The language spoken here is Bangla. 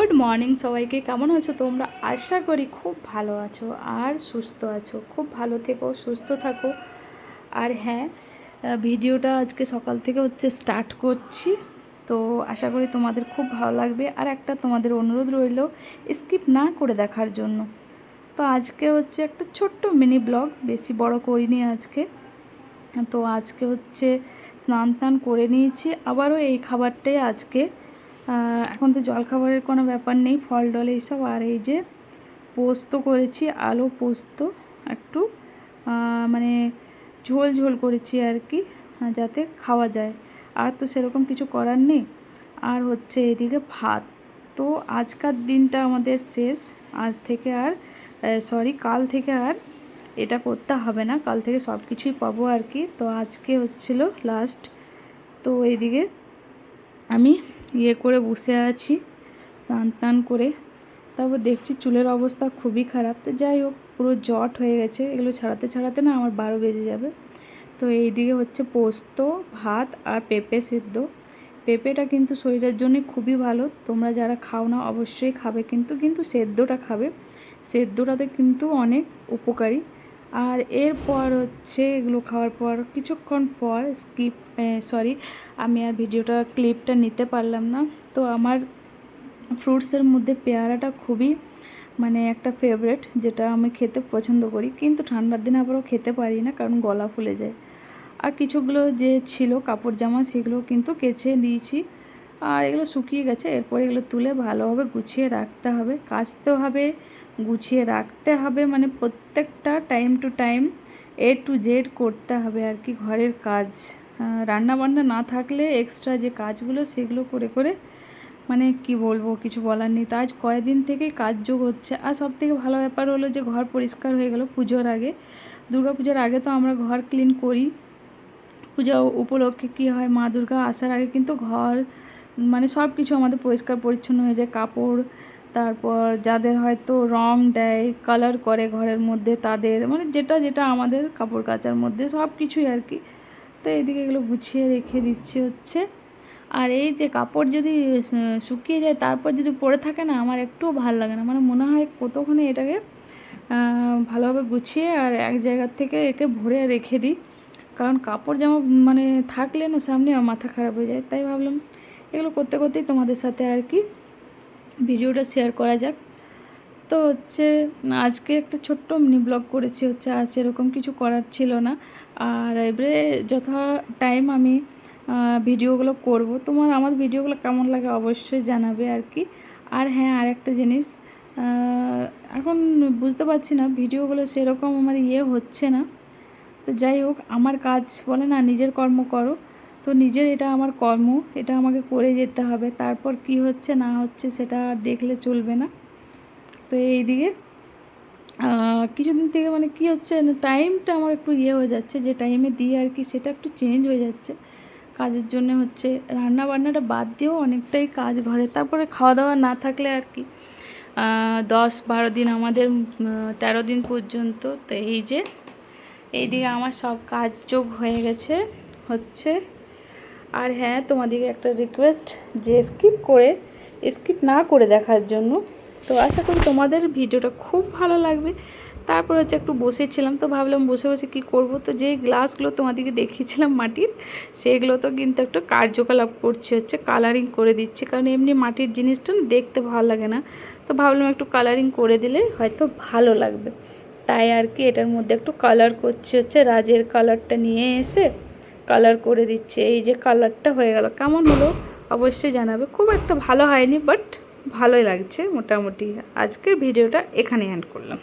গুড মর্নিং সবাইকে। কেমন আছো তোমরা? আশা করি খুব ভালো আছো আর সুস্থ আছো। খুব ভালো থেকো, সুস্থ থাকো। আর হ্যাঁ ভিডিওটা আজকে সকাল থেকে হচ্ছে স্টার্ট করছি। তো আশা করি তোমাদের খুব ভালো লাগবে। আর একটা তোমাদের অনুরোধ রইল স্কিপ না করে দেখার জন্য। তো আজকে হচ্ছে একটা ছোট্ট মিনি ব্লগ বেশি বড় করিনি আজকে। তো আজকে হচ্ছে স্নান টান করে নিয়েছি। আবারও এই খাবারটাই আজকে এখন তো জলখাবারের কোনো ব্যাপার নেই, ফল, ডল এইসব। আর এই যে পোস্ত করেছি, আলু পোস্ত, একটু মানে ঝোল ঝোল করেছি আর কি যাতে খাওয়া যায়। আর তো সেরকম কিছু করার নেই। আর হচ্ছে এদিকে ভাত। তো আজকার দিনটা আমাদের শেষ। আজ থেকে আর সরি কাল থেকে আর এটা করতে হবে না। কাল থেকে সব কিছুই পাবো আর কি। তো আজকে হচ্ছিল লাস্ট তো এইদিকে আমি ইয়ে করে বসে আছি, স্নান টান করে। তারপর দেখছি চুলের অবস্থা খুবই খারাপ। তো যাই হোক, পুরো জট হয়ে গেছে। এগুলো ছাড়াতে ছাড়াতে না আমার বারো বেজে যাবে। তো এইদিকে হচ্ছে পোস্ত, ভাত আর পেঁপে সিদ্ধ। পেঁপেটা কিন্তু শরীরের জন্য খুবই ভালো। তোমরা যারা খাও না অবশ্যই খাবে, কিন্তু কিন্তু সেদ্ধটা খাবে। সেদ্ধটাতে কিন্তু অনেক উপকারী। আর এরপর হচ্ছে এগুলো খাওয়ার পর, কিছুক্ষণ পর স্কিপ সরি আমি আর ভিডিওটা ক্লিপটা নিতে পারলাম না। তো আমার ফ্রুটসের মধ্যে পেয়ারাটা খুবই মানে একটা ফেভারেট যেটা আমি খেতে পছন্দ করি। কিন্তু ঠান্ডার দিনে আবারও খেতে পারি না, কারণ গলা ফুলে যায়। আর কিছুগুলো যে ছিল, কাপড় জামা, সেগুলো কিন্তু কেচে দিয়েছি। আর এগুলো শুকিয়ে গেছে, এরপরে এগুলো তুলে ভালোভাবে গুছিয়ে রাখতে হবে, কাচতে হবে, গুছিয়ে রাখতে হবে মানে প্রত্যেকটা time to time A to Z করতে হবে আর কি ঘরের কাজ। রান্না বান্না না থাকলে এক্সট্রা যে কাজগুলো সেগুলো করে করে মানে কি বলব, কিছু বলার নেই। তো আজ কয়েকদিন থেকেই কাজ যোগ হচ্ছে। আর সব থেকে ভালো ব্যাপার হলো যে ঘর পরিষ্কার হয়ে গেল পুজোর আগে। দুর্গা পুজোর আগে তো আমরা ঘর ক্লিন করি। পূজা উপলক্ষে কী হয়, মা দুর্গা আসার আগে কিন্তু ঘর মানে সব কিছু আমাদের পরিষ্কার, পরিচ্ছন্ন হয়ে যায়। কাপড়, তারপর যাদের হয়তো রং দেয় কালার করে ঘরের মধ্যে, তাদের মানে যেটা যেটা আমাদের কাপড় কাচার মধ্যে সব কিছুই আর কি। তো এদিকে এগুলো গুছিয়ে রেখে দিচ্ছি হচ্ছে। আর এই যে কাপড় যদি শুকিয়ে যায়, তারপর যদি পরে থাকে না, আমার একটুও ভালো লাগে না। মানে মনে হয় কতক্ষণে এটাকে ভালোভাবে গুছিয়ে আর এক জায়গার থেকে একে ভরে রেখে দিই। কারণ কাপড় জামা মানে থাকলে না সামনে মাথা খারাপ হয়ে যায়। তাই ভাবলাম এগুলো করতে করতেই তোমাদের সাথে আর কি ভিডিওটা শেয়ার করা যাক। তো হচ্ছে, আজকে একটা ছোট্ট মিনি ব্লগ করেছি হচ্ছে, আর সেরকম কিছু করার ছিল না। আর এবারে যথা টাইম আমি ভিডিওগুলো করব। তোমার, আমার ভিডিওগুলো কেমন লাগে অবশ্যই জানাবে আর কি। আর হ্যাঁ আর একটা জিনিস এখন বুঝতে পারছি না, ভিডিওগুলো সেরকম আমার ইয়ে হচ্ছে না। তো যাই হোক, আমার কাজ বলে না, নিজের কর্ম করো। তো নিজের এটা আমার কর্ম এটা আমাকে করে যেতে হবে। তারপর কি হচ্ছে না হচ্ছে সেটা আর দেখলে চলবে না। তো এইদিকে আহ, কিছুদিন থেকে মানে কি হচ্ছে টাইমটা আমার একটু ইয়ে হয়ে যাচ্ছে। যে টাইমে দিয়ে আর কি সেটা একটু চেঞ্জ হয়ে যাচ্ছে। কাজের জন্য হচ্ছে রান্না বান্নাটা বাদ দিয়েও অনেকটাই কাজ ঘরে। তারপরে খাওয়া দাওয়া না থাকলে আর কি দশ বারো দিন আমাদের তেরো দিন পর্যন্ত। তো এই যে এইদিকে আমার সব কাজ যোগ হয়ে গেছে হচ্ছে আর হ্যাঁ তোমাদেরকে একটা রিকোয়েস্ট যে স্কিপ করে স্কিপ না করে দেখার জন্য। তো আশা করি তোমাদের ভিডিওটা খুব ভালো লাগবে। তারপর হচ্ছে একটু বসেছিলাম, তো ভাবলাম বসে বসে কি করব? তো যেই গ্লাসগুলো তোমাদেরকে দেখিয়েছিলাম মাটির, সেগুলো তো কিন্তু একটু কার্যকলাপ করছে, হচ্ছে কালারিং করে দিচ্ছে। কারণ এমনি মাটির জিনিসটা দেখতে ভালো লাগে না। তো ভাবলাম একটু কালারিং করে দিলে হয়তো ভালো লাগবে। তাই আর কি এটার মধ্যে একটু কালার করছে, হচ্ছে রাজের কালারটা নিয়ে এসে কালার করে দিচ্ছে, এই যে কালারটা হয়ে গেল। কেমন হলো? অবশ্যই জানাবে। খুব একটা ভালো হয়নি বাট ভালোই লাগছে মোটামুটি। আজকের ভিডিওটা এখানে অ্যান্ড করলাম।